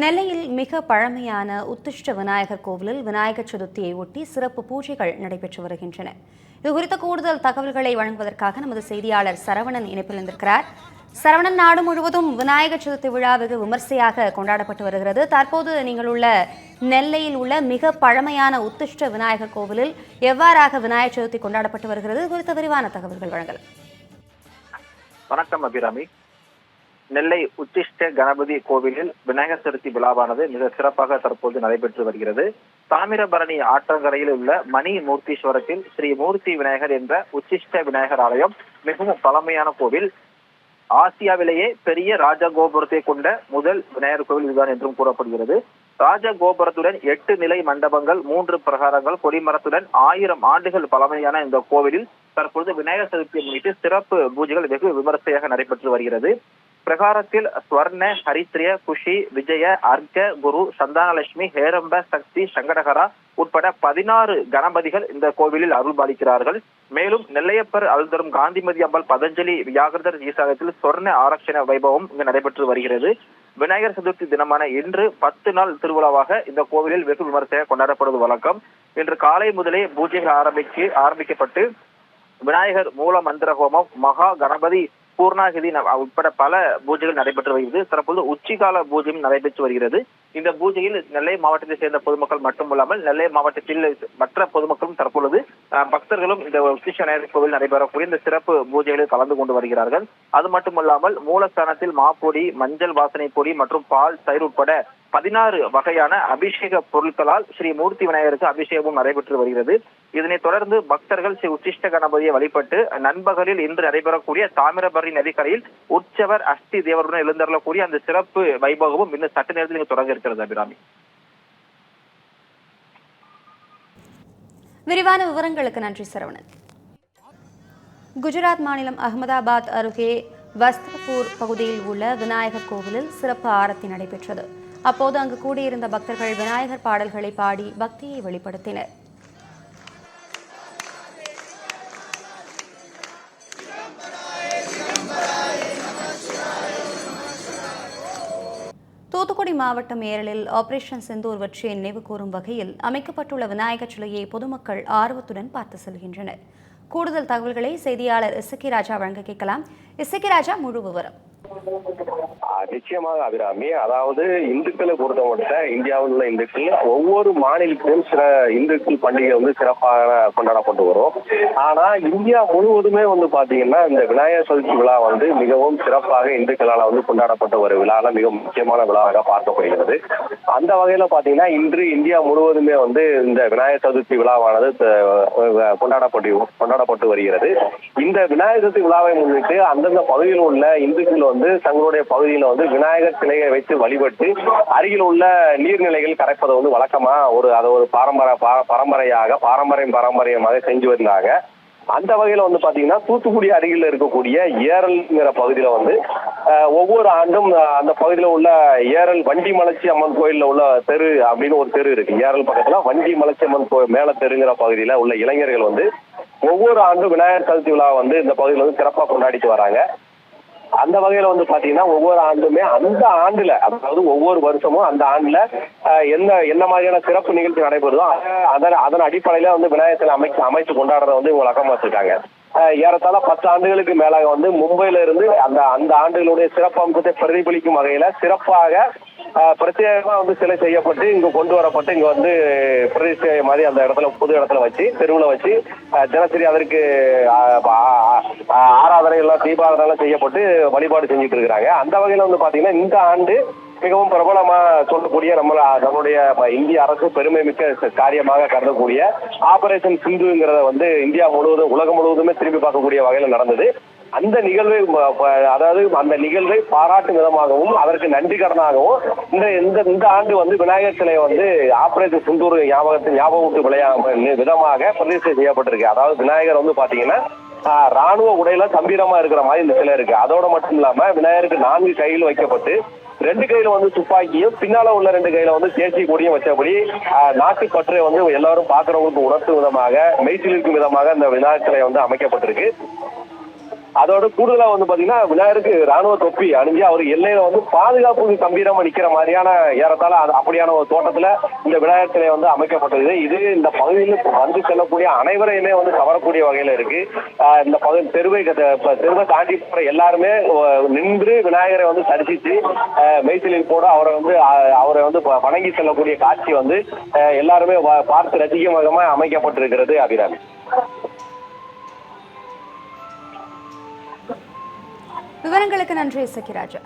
நெல்லையில் மிக பழமையான உத்திஷ்ட விநாயகர் கோவிலில் விநாயகர் சதுர்த்தியை ஒட்டி சிறப்பு பூஜைகள் நடைபெற்று வருகின்றன. இது குறித்த கூடுதல் தகவல்களை வழங்குவதற்காக நமது செய்தியாளர் சரவணன் இணைப்பில் இருந்திருக்கிறார். சரவணன் நாடு முழுவதும் விநாயகர் சதுர்த்தி விழா வெகு விமர்சையாக கொண்டாடப்பட்டு வருகிறது. தற்போது நீங்கள் உள்ள நெல்லையில் உள்ள மிக பழமையான உத்திஷ்ட விநாயகர் கோவிலில் எவ்வாறாக விநாயகர் சதுர்த்தி கொண்டாடப்பட்டு வருகிறது? குறித்த விரிவான தகவல்கள் வழங்கலாம். வணக்கம் அபிராமி. நெல்லை உச்சிஷ்ட கணபதி கோவிலில் விநாயகர் சதுர்த்தி விழாவானது மிக சிறப்பாக தற்போது நடைபெற்று வருகிறது. தாமிரபரணி ஆற்றங்கரையில் உள்ள மணி மூர்த்தீஸ்வரத்தில் ஸ்ரீ மூர்த்தி விநாயகர் என்ற உச்சிஷ்ட விநாயகர் ஆலயம் மிகவும் பழமையான கோவில். ஆசியாவிலேயே பெரிய ராஜகோபுரத்தை கொண்ட முதல் விநாயகர் கோவில் இதுதான் என்றும் கூறப்படுகிறது. ராஜகோபுரத்துடன் எட்டு நிலை மண்டபங்கள் மூன்று பிரகாரங்கள் கொடிமரத்துடன் ஆயிரம் ஆண்டுகள் பழமையான இந்த கோவிலில் தற்பொழுது விநாயகர் சதுர்த்தியை முன்னிட்டு சிறப்பு பூஜைகள் வெகு விமர்சையாக நடைபெற்று வருகிறது. பிரகாரத்தில் ஸ்வர்ண ஹரித்ரிய குஷி விஜய அர்க்க குரு சந்தானலட்சுமி ஹேரம்ப சக்தி சங்கடகரா உட்பட பதினாறு கணபதிகள் இந்த கோவிலில் அருள் பாலிக்கிறார்கள். மேலும் நெல்லையப்பர் அல்தரும் காந்திமதி அம்பாள் பதஞ்சலி வியாகிருதர் ஈசாகத்தில் சொர்ண ஆரக்ஷண வைபவம் இங்கு நடைபெற்று வருகிறது. விநாயகர் சதுர்த்தி தினமான இன்று பத்து நாள் திருவிழாவாக இந்த கோவிலில் வெகு விமர்சையாக கொண்டாடப்படுவது வழக்கம். இன்று காலை முதலே பூஜைகள் ஆரம்பித்து ஆரம்பிக்கப்பட்டு விநாயகர் மூல மந்திர ஹோமம் மகா கணபதி பூர்ணாகிதி உட்பட பல பூஜைகள் நடைபெற்று வருகிறது. தற்போது உச்சிகால பூஜையும் நடைபெற்று வருகிறது. இந்த பூஜையில் நெல்லை மாவட்டத்தை சேர்ந்த பொதுமக்கள் மட்டுமல்லாமல் நெல்லை மாவட்டத்தில் மற்ற பொதுமக்களும் தற்பொழுது பக்தர்களும் இந்த உச்சிஷ்ட விநாயகர் கோவில் நடைபெறக்கூடிய இந்த சிறப்பு பூஜைகளில் கலந்து கொண்டு வருகிறார்கள். அது மட்டுமல்லாமல் மூலஸ்தானத்தில் மாப்பொடி மஞ்சள் வாசனை பொடி மற்றும் பால் தயிர் உட்பட பதினாறு வகையான அபிஷேக பொருட்களால் ஸ்ரீ மூர்த்தி விநாயகருக்கு அபிஷேகமும் நடைபெற்று வருகிறது. இதனைத் தொடர்ந்து பக்தர்கள் ஸ்ரீ உச்சிஷ்ட கணபதியை வழிபட்டு நண்பகலில் இன்று நடைபெறக்கூடிய தாமிரபரணி நதிக்கரையில் உற்சவர் அஷ்டி தேவருடன் எழுந்தருளக்கூடிய அந்த சிறப்பு வைபவமும் இன்னும் சட்ட நேரத்தில் தொடங்க இருக்கிறது அபிராமி விரிவான விவரங்களுக்கு நன்றி சரவணன். குஜராத் மாநிலம் அகமதாபாத் அருகே வஸ்திரபூர் பகுதியில் உள்ள விநாயகர் கோவிலில் சிறப்பு ஆரத்தி நடைபெற்றது. அப்போது அங்கு கூடியிருந்த பக்தர்கள் விநாயகர் பாடல்களை பாடி பக்தியை வெளிப்படுத்தினர். தூத்துக்குடி மாவட்டம் ஏரலில் ஆபரேஷன் செந்தூர் வெற்றியை நினைவு கூறும் வகையில் அமைக்கப்பட்டுள்ள விநாயகர் சிலையை பொதுமக்கள் ஆர்வத்துடன் பார்த்து செல்கின்றனர். கூடுதல் தகவல்களை செய்தியாளர் இசக்கி ராஜா வழங்க கேட்கலாம். இசக்கி ராஜா முழு விவரம். நிச்சயமாக அபிராமி. அதாவது இந்துக்களை பொறுத்த மட்டும் இந்தியாவில் உள்ள இந்துக்கள் ஒவ்வொரு மாநிலத்திலும் சில இந்துக்கள் பண்டிகை வந்து சிறப்பாக கொண்டாடப்பட்டு வரும். ஆனா இந்தியா முழுவதுமே வந்து பாத்தீங்கன்னா இந்த விநாயகர் சதுர்த்தி விழா வந்து மிகவும் சிறப்பாக இந்துக்களால் வந்து கொண்டாடப்பட்ட ஒரு விழால மிக முக்கியமான விழாவாக பார்க்கப்படுகிறது. அந்த வகையில பாத்தீங்கன்னா இன்று இந்தியா முழுவதுமே வந்து இந்த விநாயகர் சதுர்த்தி விழாவானது கொண்டாடப்பட்டு கொண்டாடப்பட்டு வருகிறது. இந்த விநாயகர் சதுர்த்தி விழாவை முன்னிட்டு அந்தந்த பகுதியில் உள்ள இந்துக்கள் வந்து வந்து தங்களுடைய பகுதியில வந்து விநாயகர் சிலையை வைத்து வழிபட்டு அருகில் உள்ள நீர்நிலைகள் கரைப்பதை வந்து வழக்கமா ஒரு அதை ஒரு பாரம்பரிய பரம்பரையாக பாரம்பரியம் பாரம்பரியமாக செஞ்சு வந்தாங்க. அந்த வகையில வந்து பாத்தீங்கன்னா தூத்துக்குடி அருகில் இருக்கக்கூடிய ஏரல்ங்கிற பகுதியில வந்து ஒவ்வொரு ஆண்டும் அந்த பகுதியில உள்ள ஏரல் வண்டி மலைச்சி அம்மன் கோயில்ல உள்ள தெரு அப்படின்னு ஒரு தெரு இருக்கு. ஏரல் பக்கத்துல வண்டி மலைச்சி அம்மன் கோயில் மேல தெருங்கிற பகுதியில உள்ள இளைஞர்கள் வந்து ஒவ்வொரு ஆண்டும் விநாயகர் சதுர்த்தி விழா வந்து இந்த பகுதியில வந்து சிறப்பாக கொண்டாடிட்டு வராங்க. அந்த வகையில வந்து பாத்தீங்கன்னா ஒவ்வொரு ஆண்டுமே அந்த ஆண்டுல அதாவது ஒவ்வொரு வருஷமும் அந்த ஆண்டுல என்ன என்ன மாதிரியான சிறப்பு நிகழ்ச்சி நடைபெறுதோ அதன் அதன் அடிப்படையில வந்து விநாயகத்தில் அமைச்சு அமைச்சு கொண்டாடுறத வந்து இவங்க வழக்கமா வச்சிருக்காங்க. ஏறத்தாழ பத்து ஆண்டுகளுக்கு மேலாக வந்து மும்பையில இருந்து அந்த அந்த ஆண்டுகளுடைய சிறப்பு அம்சத்தை பிரதிபலிக்கும் வகையில சிறப்பாக பிரத்யேகமா வந்து சிலை செய்யப்பட்டு இங்க கொண்டு வரப்பட்டு இங்க வந்து பிரதிஷ்டை மாதிரி அந்த இடத்துல புது இடத்துல வச்சு தெருவுல வச்சு தினசரி அதற்கு ஆராதனை எல்லாம் தீபாராதனை எல்லாம் செய்யப்பட்டு வழிபாடு செஞ்சுட்டு இருக்கிறாங்க. அந்த வகையில வந்து பாத்தீங்கன்னா இந்த ஆண்டு மிகவும் பிரபலமா சொல்லக்கூடிய நம்ம நம்மளுடைய இந்திய அரசு பெருமை மிக்க காரியமாக கருதக்கூடிய ஆபரேஷன் சிந்துங்கிறத வந்து இந்தியா முழுவதும் உலகம் முழுவதுமே திரும்பி பார்க்கக்கூடிய வகையில நடந்தது. அந்த நிகழ்வை அதாவது அந்த நிகழ்வை பாராட்டும் விதமாகவும் அதற்கு நன்றி கடனாகவும் இந்த இந்த இந்த ஆண்டு வந்து விநாயகர் சிலையை வந்து ஆபரேஷன் சிந்தூர் ஞாபகத்தை ஞாபகம் விளையா விதமாக பிரதிஷ்டை செய்யப்பட்டிருக்கு. அதாவது விநாயகர் வந்து பாத்தீங்கன்னா ராணுவ உடையில கம்பீரமா இருக்கிற மாதிரி இந்த சிலை இருக்கு. அதோட மட்டும் இல்லாம விநாயகருக்கு நான்கு கையில் வைக்கப்பட்டு ரெண்டு கையில வந்து துப்பாக்கியும் பின்னால உள்ள ரெண்டு கையில வந்து தேசிய கொடியும் வச்சபடி நாட்டு பற்றை வந்து எல்லாரும் பாக்குறவங்களுக்கு உணர்த்தும் விதமாக மெய்சிலிருக்கும் விதமாக இந்த விநாயகர் சிலை வந்து அமைக்கப்பட்டிருக்கு. அதோட கூடுதலா வந்து பாத்தீங்கன்னா விநாயகருக்கு ராணுவ தொப்பி அணிஞ்சு அவர் எல்லையில வந்து பாதுகாப்பு கம்பீரமா நிக்கிற மாதிரியான ஏறத்தால அது- அப்படியான ஒரு தோட்டத்துல இந்த விநாயகர் சிலை வந்து அமைக்கப்பட்டது. இது இந்த பகுதியில் வந்து செல்லக்கூடிய அனைவரையுமே வந்து கவரக்கூடிய வகையில இருக்கு. ஆஹ் இந்த பகுதி தெருவை தெருவை தாண்டி போற எல்லாருமே நின்று விநாயகரை வந்து தரிசித்து மெய்சிலில் போட அவரை வந்து அவரை வந்து வணங்கி செல்லக்கூடிய காட்சி வந்து ஆஹ், எல்லாருமே பார்த்து ரசிக்கும் விதமா அமைக்கப்பட்டிருக்கிறது அபிராமி. விவரங்களுக்கு நன்றி சக்கிராஜா